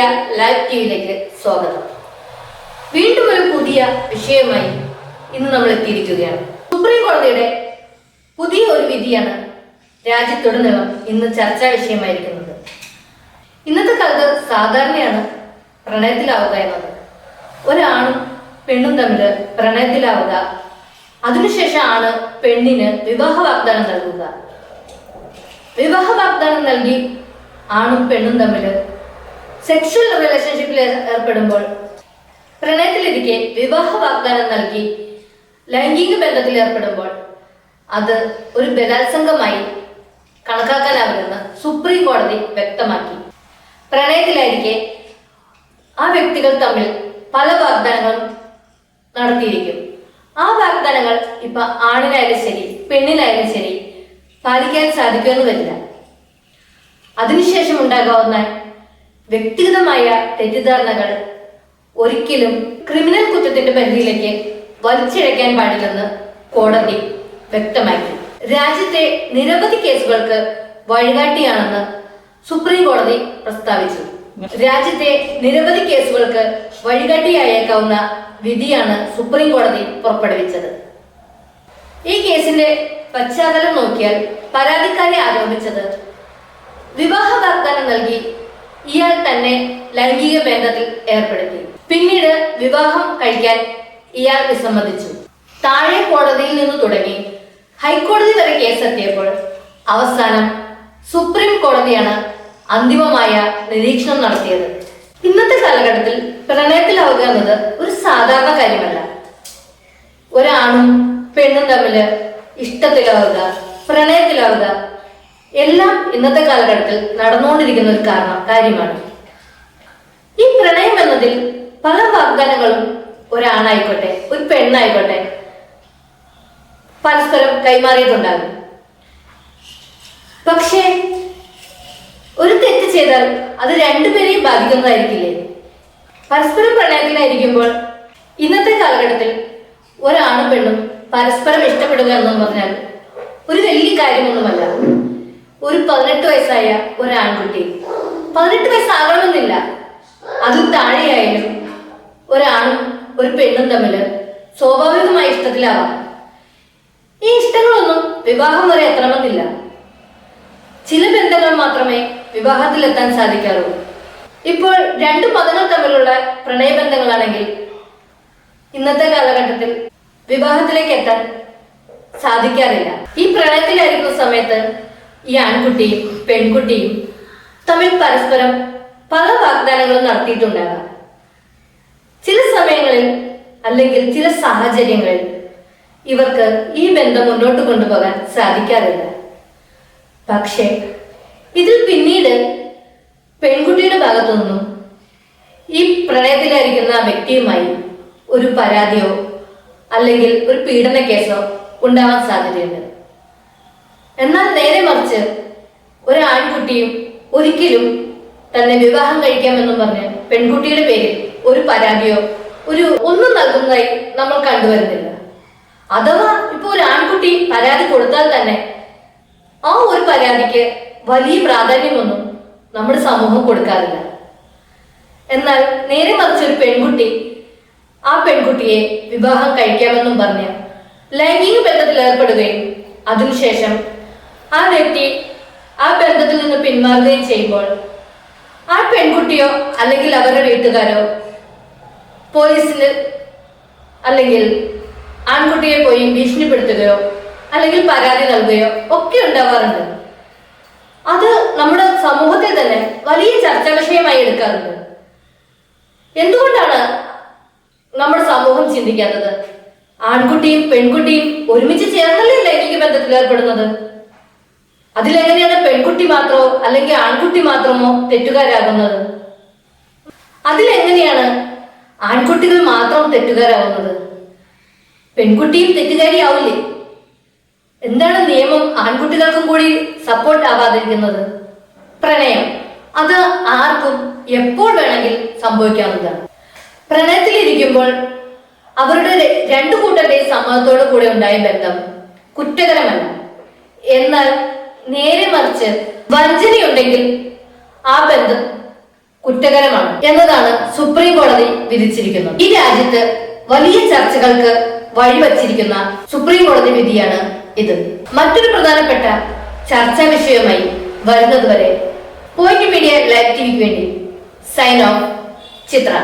Media live ടിവിയിലേക്ക് സ്വാഗതം. വീണ്ടും ഒരു പുതിയ വിഷയമായി ഇന്ന് നമ്മൾ എത്തിയിരിക്കുകയാണ്. സുപ്രീം കോടതിയുടെ പുതിയ ഒരു വിധിയാണ് രാജ്യത്തുടനീളം ഇന്ന് ചർച്ചാ വിഷയമായിരിക്കുന്നത്. ഇന്നത്തെ കാലത്ത് സാധാരണയാണ് പ്രണയത്തിലാവുക എന്നത്. ഒരാണും പെണ്ണും തമ്മിൽ പ്രണയത്തിലാവുക. അതിനുശേഷം ആണ് പെണ്ണിന് വിവാഹ വാഗ്ദാനം നൽകുക. വിവാഹ വാഗ്ദാനം നൽകി ആണും പെണ്ണും തമ്മിൽ സെക്ഷൽ റിലേഷൻഷിപ്പിൽ ഏർപ്പെടുമ്പോൾ പ്രണയത്തിലിരിക്കെ വിവാഹ വാഗ്ദാനം നൽകി ലൈംഗിക ബന്ധത്തിൽ ഏർപ്പെടുമ്പോൾ അത് ഒരു ബലാത്സംഗമായി കണക്കാക്കാനാവില്ലെന്ന് സുപ്രീം കോടതി വ്യക്തമാക്കി. പ്രണയത്തിലായിരിക്കെ ആ വ്യക്തികൾ തമ്മിൽ പല വാഗ്ദാനങ്ങളും നടത്തിയിരിക്കും. ആ വാഗ്ദാനങ്ങൾ ഇപ്പൊ ആണിനായാലും ശരി പെണ്ണിനായാലും ശരി പാലിക്കാൻ സാധിക്കുമെന്ന് വരില്ല. അതിനുശേഷം ഉണ്ടാകാവുന്ന വ്യക്തിഗതമായ തെറ്റിദ്ധാരണകൾ ഒരിക്കലും ക്രിമിനൽ കുറ്റത്തിന്റെ പരിധിയിലേക്ക് വലിച്ചിഴയ്ക്കാൻ പാടില്ലെന്ന് കോടതി വ്യക്തമാക്കി. രാജ്യത്തെ നിരവധി കേസുകൾക്ക് വഴികാട്ടിയാണെന്ന് സുപ്രീം കോടതി പ്രസ്താവിച്ചു. രാജ്യത്തെ നിരവധി കേസുകൾക്ക് വഴികാട്ടിയായേക്കാവുന്ന വിധിയാണ് സുപ്രീം കോടതി പുറപ്പെടുവിച്ചത്. ഈ കേസിന്റെ പശ്ചാത്തലം നോക്കിയാൽ പരാതിക്കാരെ ആരോപിച്ചത് വിവാഹ വാഗ്ദാനം നൽകി ഇയാൾ തന്നെ ലൈംഗിക ബന്ധത്തിൽ ഏർപ്പെടുത്തി. പിന്നീട് വിവാഹം കഴിക്കാൻ ഇയാൾ വിസമ്മതിച്ചു. താഴെ കോടതിയിൽ നിന്ന് തുടങ്ങി. ഹൈക്കോടതി വരെ കേസെത്തിയപ്പോൾ അവസാനം സുപ്രീം കോടതിയാണ് അന്തിമമായ നിരീക്ഷണം നടത്തിയത്. ഇന്നത്തെ കാലഘട്ടത്തിൽ പ്രണയത്തിലാവുക എന്നത് ഒരു സാധാരണ കാര്യമല്ല. ഒരാണും പെണ്ണും തമ്മിൽ ഇഷ്ടത്തിലാവുക പ്രണയത്തിലാവുക എല്ലാം ഇന്നത്തെ കാലഘട്ടത്തിൽ നടന്നുകൊണ്ടിരിക്കുന്ന ഒരു കാരണം കാര്യമാണ്. ഈ പ്രണയം എന്നതിൽ പല വാഗ്ദാനങ്ങളും ഒരാണായിക്കോട്ടെ ഒരു പെണ്ണായിക്കോട്ടെ പരസ്പരം കൈമാറിയിട്ടുണ്ടാകും. പക്ഷേ ഒരു തെറ്റ് ചെയ്താൽ അത് രണ്ടുപേരെയും ബാധിക്കുന്നതായിരിക്കില്ലേ? പരസ്പരം പ്രണയത്തിലായിരിക്കുമ്പോൾ ഇന്നത്തെ കാലഘട്ടത്തിൽ ഒരാണും പെണ്ണും പരസ്പരം ഇഷ്ടപ്പെടുക എന്ന് പറഞ്ഞാൽ ഒരു വലിയ കാര്യമൊന്നുമല്ല. ഒരു പതിനെട്ട് വയസ്സായ ഒരാൺകുട്ടി. പതിനെട്ട് വയസ്സാകണമെന്നില്ല അതും താഴെയായാലും ഒരാണും ഒരു പെണ്ണും തമ്മിൽ സ്വാഭാവികമായ ഇഷ്ടത്തിലാവാം. ഈ ഇഷ്ടങ്ങളൊന്നും വിവാഹം വരെ എത്തണമെന്നില്ല. ചില ബന്ധങ്ങൾ മാത്രമേ വിവാഹത്തിലെത്താൻ സാധിക്കാറുള്ളൂ. ഇപ്പോൾ രണ്ട് മതങ്ങൾ തമ്മിലുള്ള പ്രണയബന്ധങ്ങളാണെങ്കിൽ ഇന്നത്തെ കാലഘട്ടത്തിൽ വിവാഹത്തിലേക്ക് എത്താൻ സാധിക്കാറില്ല. ഈ പ്രണയത്തിലായിരിക്കുന്ന സമയത്ത് ഈ ആൺകുട്ടിയും പെൺകുട്ടിയും തമ്മിൽ പരസ്പരം പല വാഗ്ദാനങ്ങളും നടത്തിയിട്ടുണ്ടാകാം. ചില സമയങ്ങളിൽ അല്ലെങ്കിൽ ചില സാഹചര്യങ്ങളിൽ ഇവർക്ക് ഈ ബന്ധം മുന്നോട്ട് കൊണ്ടുപോകാൻ സാധിക്കാറില്ല. പക്ഷേ ഇതിൽ പിന്നീട് പെൺകുട്ടിയുടെ ഭാഗത്തു നിന്നും ഈ പ്രണയത്തിലായിരിക്കുന്ന ആ വ്യക്തിയുമായി ഒരു പരാതിയോ അല്ലെങ്കിൽ ഒരു പീഡന കേസോ ഉണ്ടാവാൻ സാധ്യതയുണ്ട്. എന്നാൽ നേരെ മറിച്ച് ഒരു ആൺകുട്ടിയും ഒരിക്കലും തന്നെ വിവാഹം കഴിക്കാമെന്നും പറഞ്ഞ് പെൺകുട്ടിയുടെ പേരിൽ ഒരു പരാതിയോ ഒരു ഒന്നും നൽകുന്നതായി നമ്മൾ കണ്ടുവരുന്നില്ല. അഥവാ ഇപ്പൊ ഒരു ആൺകുട്ടി പരാതി കൊടുത്താൽ തന്നെ ആ ഒരു പരാതിക്ക് വലിയ പ്രാധാന്യമൊന്നും നമ്മുടെ സമൂഹം കൊടുക്കാറില്ല. എന്നാൽ നേരെ മറിച്ച് ഒരു പെൺകുട്ടി ആ പെൺകുട്ടിയെ വിവാഹം കഴിക്കാമെന്നും പറഞ്ഞ് ലൈംഗിക ബന്ധത്തിൽ ഏർപ്പെടുകയും അതിനുശേഷം ആ വ്യക്തി ആ ബന്ധത്തിൽ നിന്ന് പിന്മാറുകയും ചെയ്യുമ്പോൾ ആ പെൺകുട്ടിയോ അല്ലെങ്കിൽ അവരുടെ വീട്ടുകാരോ പോലീസിന് അല്ലെങ്കിൽ ആൺകുട്ടിയെ പോയി ഭീഷണിപ്പെടുത്തുകയോ അല്ലെങ്കിൽ പരാതി നൽകുകയോ ഒക്കെ ഉണ്ടാവാറുണ്ട്. അത് നമ്മുടെ സമൂഹത്തിൽ തന്നെ വലിയ ചർച്ചാ വിഷയമായി എടുക്കാറുണ്ട്. എന്തുകൊണ്ടാണ് നമ്മുടെ സമൂഹം ചിന്തിക്കാത്തത്? ആൺകുട്ടിയും പെൺകുട്ടിയും ഒരുമിച്ച് ചേർന്നല്ലേ ലൈംഗിക ബന്ധത്തിൽ ഏർപ്പെടുന്നത്? അതിലെങ്ങനെയാണ് പെൺകുട്ടി മാത്രമോ അല്ലെങ്കിൽ ആൺകുട്ടി മാത്രമോ തെറ്റുകാരാകുന്നത്? അതിലെങ്ങനെയാണ് ആൺകുട്ടികൾ മാത്രം തെറ്റുകാരാകുന്നത്? പെൺകുട്ടിയും തെറ്റുകാരിയാവില്ലേ? എന്താണ് നിയമം ആൺകുട്ടികൾക്കും കൂടി സപ്പോർട്ട് ആവാതിരിക്കുന്നത്? പ്രണയം. അത് ആർക്കും എപ്പോൾ വേണമെങ്കിൽ സംഭവിക്കാവുന്നതാണ്. പ്രണയത്തിലിരിക്കുമ്പോൾ അവരുടെ രണ്ടു കൂട്ടരുടെയും സമ്മതത്തോടു കൂടെ ഉണ്ടായ ബന്ധം കുറ്റകരമല്ല. എന്നാൽ നേരെ മറിച്ച് വഞ്ചനയുണ്ടെങ്കിൽ ആ ബന്ധം കുറ്റകരമാണ് എന്നതാണ് സുപ്രീം കോടതി വിധിച്ചിരിക്കുന്നത്. ഈ രാജ്യത്ത് വലിയ ചർച്ചകൾക്ക് വഴിവച്ചിരിക്കുന്ന സുപ്രീം കോടതി വിധിയാണ് ഇത്. മറ്റൊരു പ്രധാനപ്പെട്ട ചർച്ചാ വിഷയവുമായി വരുന്നതുവരെ പോയിന്റ് മീഡിയ ലൈവ് ടിവിക്ക് വേണ്ടി സൈൻ ഓഫ് ചിത്ര.